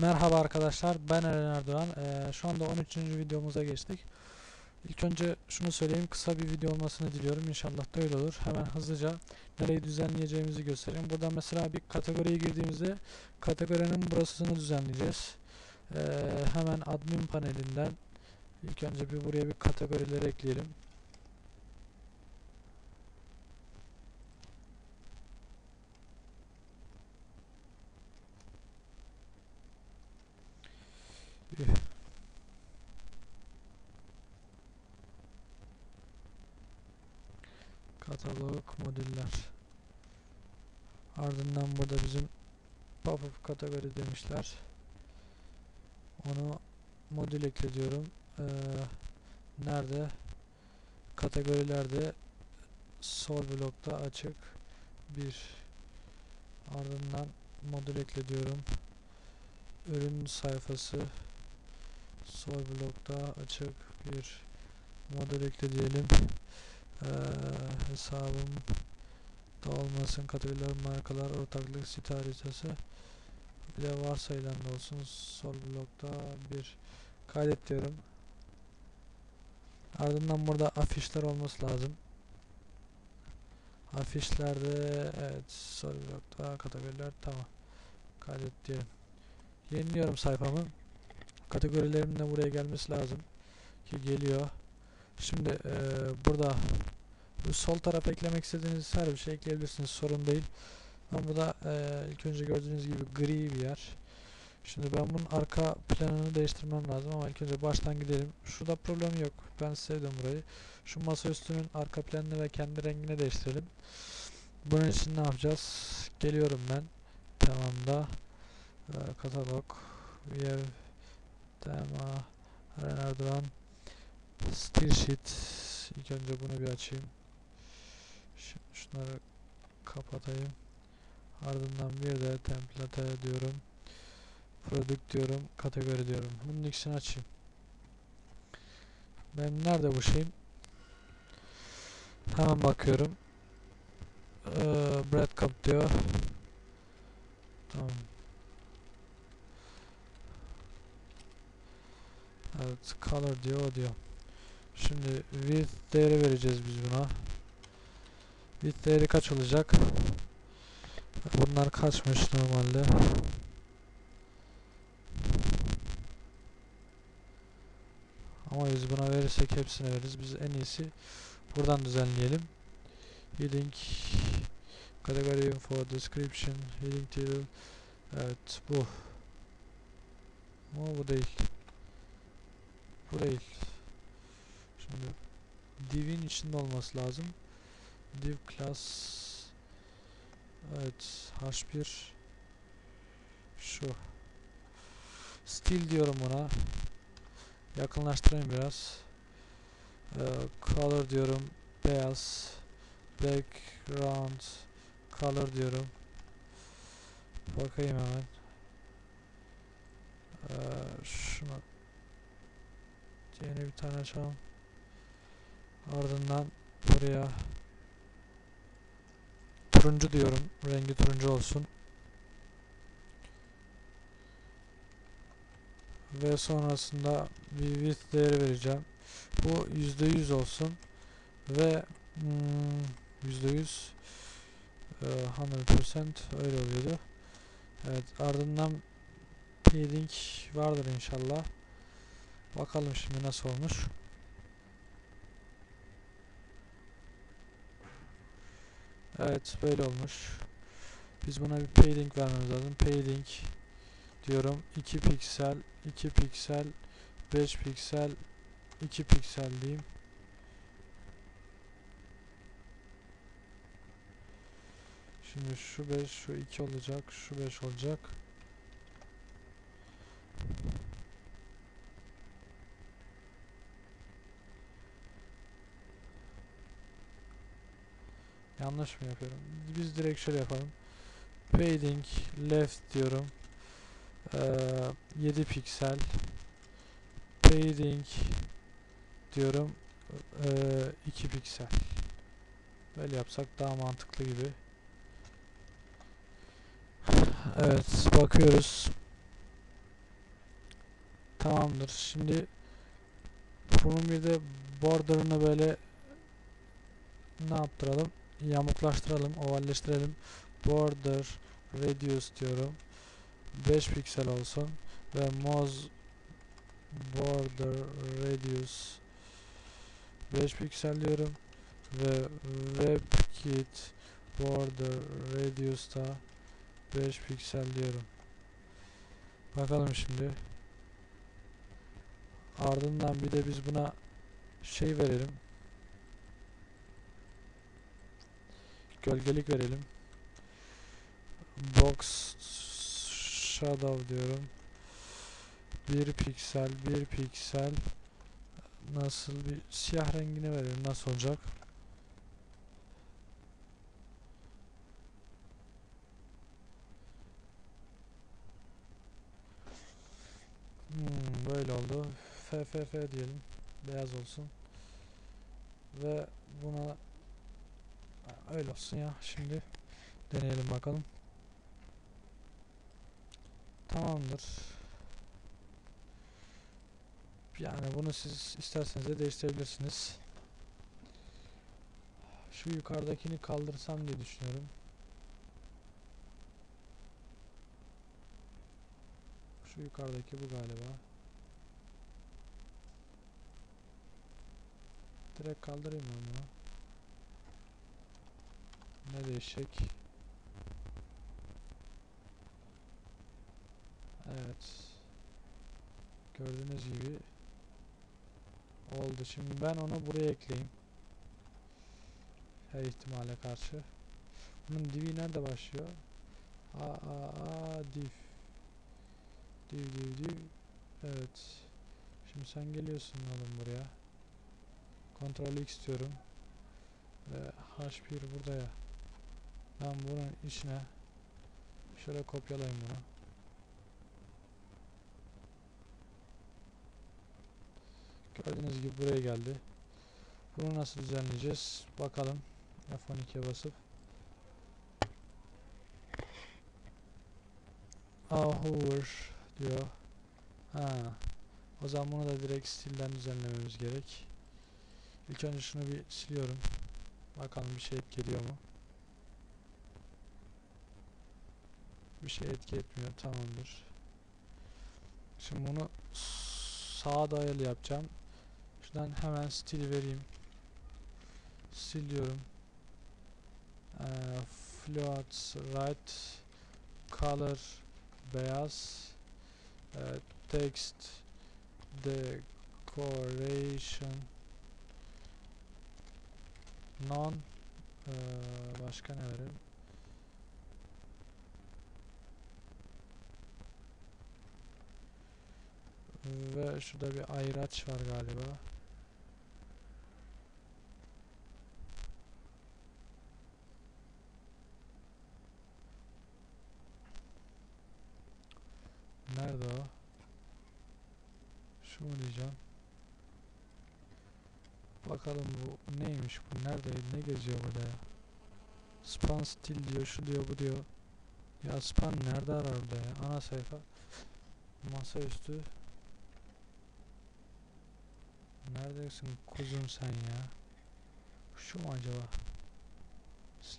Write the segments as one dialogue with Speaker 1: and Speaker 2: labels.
Speaker 1: Merhaba arkadaşlar, ben Eren Erdoğan. Ee, şu anda 13. videomuza geçtik. İlk önce şunu söyleyeyim, kısa bir video olmasını diliyorum. İnşallah da öyle olur. Hemen hızlıca nereyi düzenleyeceğimizi göstereyim. Burada mesela bir kategoriye girdiğimizde kategorinin burasını düzenleyeceğiz. Ee, hemen admin panelinden ilk önce bir buraya bir kategorileri ekleyelim. Katalog modüller. Ardından burada bizim pop-up kategori demişler. Onu modül ekle diyorum. Ee, nerede? Kategorilerde sol blokta açık bir ardından modül ekle diyorum. Ürün sayfası sol blokta açık bir modül ekle diyelim. Ee, hesabım da olmasın. Kategoriler markalar ortaklık site haritası bir de varsayılan da olsun sol blokta bir kaydet diyorum. Ardından burada afişler olması lazım. Afişlerde evet sol blokta kategoriler tamam. Kaydet diyelim. Yeniliyorum sayfamı kategorilerimin de buraya gelmesi lazım ki geliyor. Şimdi e, burada bu sol tarafa eklemek istediğiniz her bir şey ekleyebilirsiniz sorun değil. Ama burada e, ilk önce gördüğünüz gibi gri bir yer. Şimdi ben bunun arka planını değiştirmem lazım ama ilk önce baştan gidelim. Şurada problem yok. Ben sevdim burayı. Şu masaüstünün arka planını ve kendi rengini değiştirelim. Bunun için ne yapacağız? Geliyorum ben. Tamamda e, katalog view tema Eren Erdoğan. Still sheet. İlk önce bunu bir açayım. Şimdi şunları kapatayım. Ardından bir de template diyorum. Product diyorum kategori diyorum. Bunun ikisini açayım. Ben nerede bu şeyim? Hemen bakıyorum. Ee, breadcrumb diyor. Tamam evet color diyor o diyor Şimdi width değeri vereceğiz biz buna. Width değeri kaç olacak? Bunlar kaçmış normalde? Ama biz buna verirsek hepsine veririz. Biz en iyisi buradan düzenleyelim. Heading Category Info Description Heading Table Evet bu. Ama bu değil. Bu değil. Şimdi div'in içinde olması lazım. div class evet h1 şu. Stil diyorum buna. Yakınlaştırayım biraz. Ee, color diyorum beyaz. Background color diyorum. Bakayım hemen. Ee, şuna yeni bir tane açalım Ardından buraya turuncu diyorum. Rengi turuncu olsun. Ve sonrasında bir width değeri vereceğim. Bu %100 olsun. Ve hmm, %100 100% öyle oluyordu. Evet ardından peeling vardır inşallah. Bakalım şimdi nasıl olmuş. Evet böyle olmuş. Biz buna bir padding vermemiz lazım. Padding diyorum 2 piksel 2 piksel 5 piksel 2 piksel diyeyim. Şimdi şu 5 şu 2 olacak şu 5 olacak. Yanlış mı yapıyorum? Biz direkt şöyle yapalım. Fading left diyorum. Ee, 7 piksel. Fading diyorum. Ee, 2 piksel. Böyle yapsak daha mantıklı gibi. Evet bakıyoruz. Tamamdır. Şimdi bunun bir de border'ını böyle ne yaptıralım? Yamuklaştıralım, ovalleştirelim. Border radius diyorum. 5 piksel olsun ve moz border radius 5 piksel diyorum ve WebKit border radius da 5 piksel diyorum. Bakalım şimdi. Ardından bir de biz buna şey verelim. Gölgelik verelim. Box shadow diyorum. 1 piksel, 1 piksel nasıl bir siyah rengini verelim. Nasıl olacak? Hmm, böyle oldu. FFF diyelim. Beyaz olsun. Ve öyle olsun ya. Şimdi deneyelim bakalım. Tamamdır. Yani bunu siz isterseniz de değiştirebilirsiniz. Şu yukarıdakini kaldırsam diye düşünüyorum. Şu yukarıdaki bu galiba. Direkt kaldırayım ben bunu. Ne değişecek? Evet. Gördüğünüz gibi oldu. Şimdi ben onu buraya ekleyeyim. Her ihtimale karşı. Bunun divi nerede başlıyor? A a a div. Div div div. Evet. Şimdi sen geliyorsun oğlum buraya. Ctrl X diyorum. Ve H1 burada ya. Ben bunun içine şöyle kopyalayayım bunu. Gördüğünüz gibi buraya geldi. Bunu nasıl düzenleyeceğiz? Bakalım. F12'ye basıp hover diyor. Ha. O zaman bunu da direkt stilden düzenlememiz gerek. İlk önce şunu bir siliyorum. Bakalım bir şey etki ediyor mu? Bir şey etki etmiyor. Tamamdır. Şimdi bunu sağa dayalı yapacağım. Şuradan hemen stil vereyim. Siliyorum. Ee, float right color beyaz ee, text decoration non ee, başka ne verelim ve şurada bir ayraç var galiba. Nerede o? Şu mu diyeceğim? Bakalım bu neymiş bu? Nerede? Ne geziyor burada ya? Span stil diyor şu diyor bu diyor. Ya span nerede arar burada ya? Ana sayfa. Masaüstü Neredesin kuzum sen ya Şu mu acaba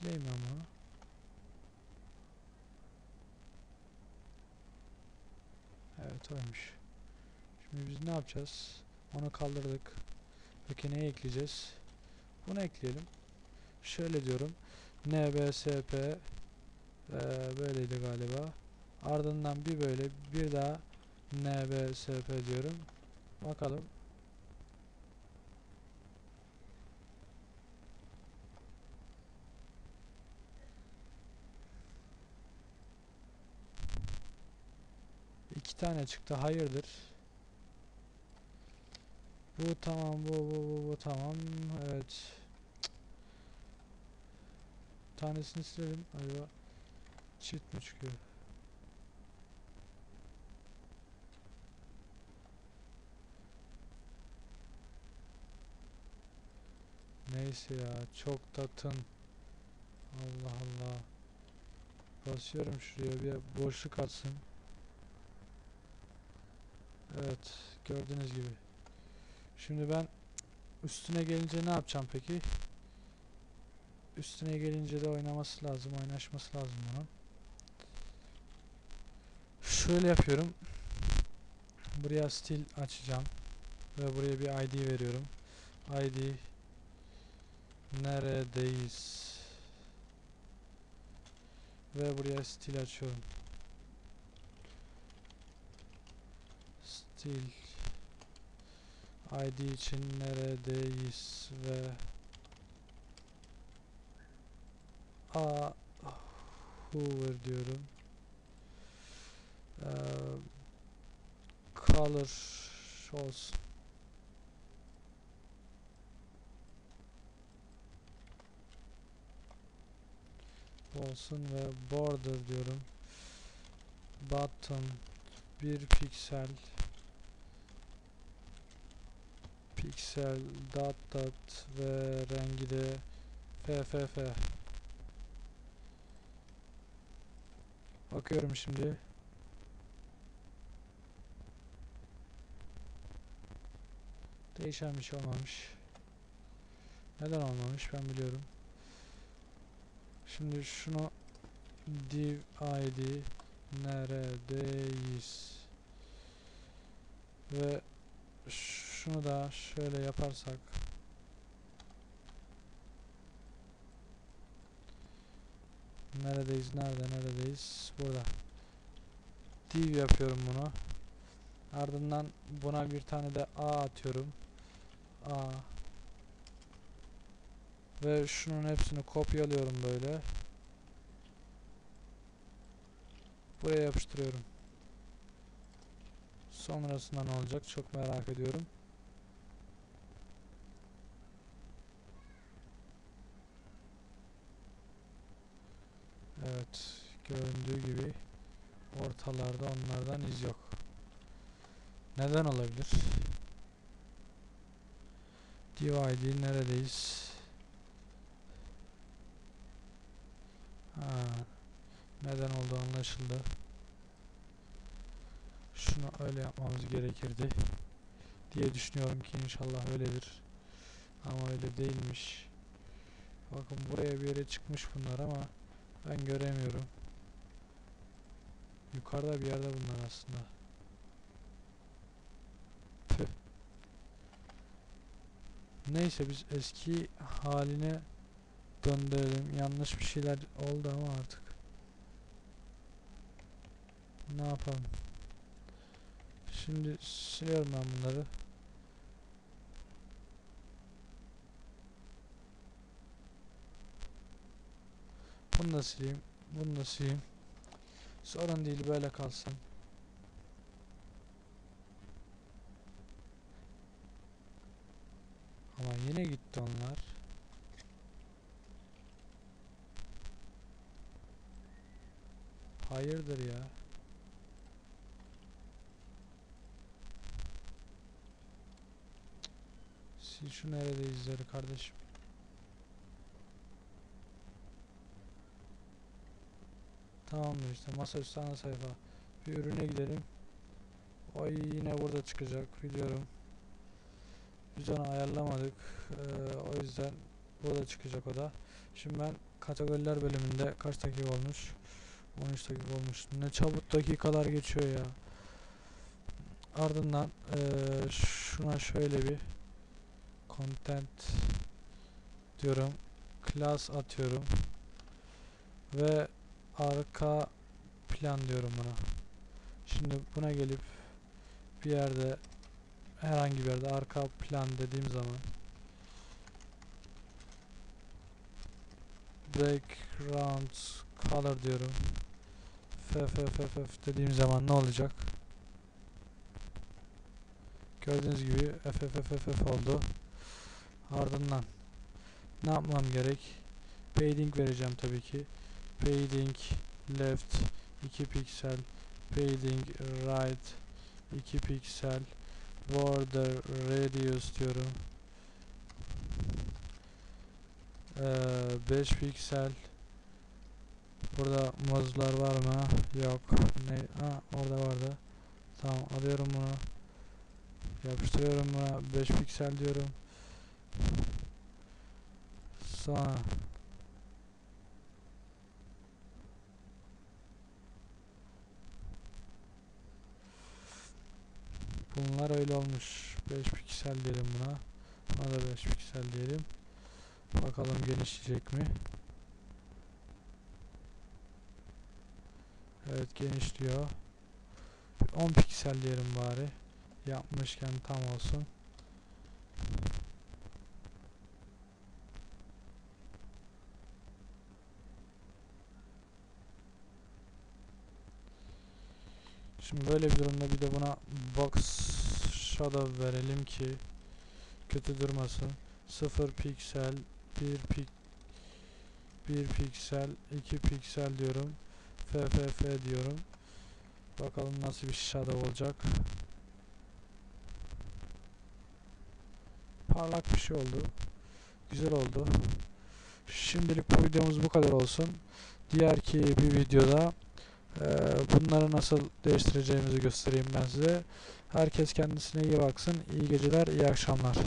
Speaker 1: ben bunu Evet oymuş Şimdi biz ne yapacağız Onu kaldırdık Peki neyi ekleyeceğiz? Bunu ekleyelim. Şöyle diyorum. NBSP ee, böyleydi galiba. Ardından bir böyle bir daha NBSP diyorum. Bakalım. İki tane çıktı. Hayırdır? Bu tamam bu bu bu, bu tamam evet. Tanesini silelim. Acaba çift mi çıkıyor? Neyse ya çok tatın Allah Allah. Basıyorum şuraya bir boşluk atsın Evet gördüğünüz gibi. Şimdi ben üstüne gelince ne yapacağım peki? Üstüne gelince de oynaması lazım, oynaşması lazım bunun. Şöyle yapıyorum. Buraya stil açacağım ve buraya bir ID veriyorum. ID neredeyiz? Ve buraya stil açıyorum. Stil ID için neredeyiz ve a Hoover diyorum. Ee, color olsun. olsun ve border diyorum. Button bir piksel piksel dot dot ve rengi de FFF Bakıyorum şimdi. Değişen bir şey olmamış. Neden olmamış ben biliyorum. Şimdi şunu div id neredeyiz ve şunu da şöyle yaparsak. Neredeyiz nerede neredeyiz? Burada. Div yapıyorum bunu. Ardından buna bir tane de a atıyorum. A. Ve şunun hepsini kopyalıyorum böyle. Buraya yapıştırıyorum. Sonrasında ne olacak? Çok merak ediyorum Evet göründüğü gibi ortalarda onlardan iz yok. Neden olabilir? Divide neredeyiz? Ha, neden olduğu anlaşıldı. Şunu öyle yapmamız gerekirdi diye düşünüyorum ki inşallah öyledir. Ama öyle değilmiş. Bakın buraya bir yere çıkmış bunlar ama ben göremiyorum yukarıda bir yerde bunlar aslında Tüh. neyse biz eski haline döndürelim yanlış bir şeyler oldu ama artık ne yapalım Şimdi siliyorum ben bunları. Bunu da sileyim. Bunu da sileyim. Sorun değil böyle kalsın. Ama yine gitti onlar. Hayırdır ya? Sil şu nerede izleri kardeşim. Tamamdır işte masaüstü ana sayfa. Bir ürüne gidelim. O yine burada çıkacak biliyorum. Biz onu ayarlamadık. Ee, o yüzden burada çıkacak o da. Şimdi ben kategoriler bölümünde kaç dakika olmuş? 13 dakika olmuş. Ne çabuk dakikalar geçiyor ya. Ardından ee, şuna şöyle bir content diyorum class atıyorum ve arka plan diyorum buna. Şimdi buna gelip bir yerde herhangi bir yerde arka plan dediğim zaman background color diyorum. FFFF dediğim zaman ne olacak? Gördüğünüz gibi FFFF oldu. Ardından ne yapmam gerek? Padding vereceğim tabii ki padding left 2 piksel. Padding right 2 piksel. Border radius diyorum. Ee, 5 piksel. Burada mozlar var mı? Yok. Ne? Ha orada vardı. Tamam alıyorum bunu. Yapıştırıyorum buna. 5 piksel diyorum. Sonra Bunlar öyle olmuş. 5 piksel diyelim buna. Buna da 5 piksel diyelim. Bakalım genişleyecek mi? Evet genişliyor. 10 piksel diyelim bari. Yapmışken tam olsun. Şimdi böyle bir durumda bir de buna box shadow verelim ki kötü durmasın. 0 piksel, 1 pik 1 piksel, 2 piksel diyorum. FFF diyorum. Bakalım nasıl bir shadow olacak. Parlak bir şey oldu. Güzel oldu. Şimdilik bu videomuz bu kadar olsun. Diğer ki bir videoda bunları nasıl değiştireceğimizi göstereyim ben size. Herkes kendisine iyi baksın. İyi geceler, iyi akşamlar.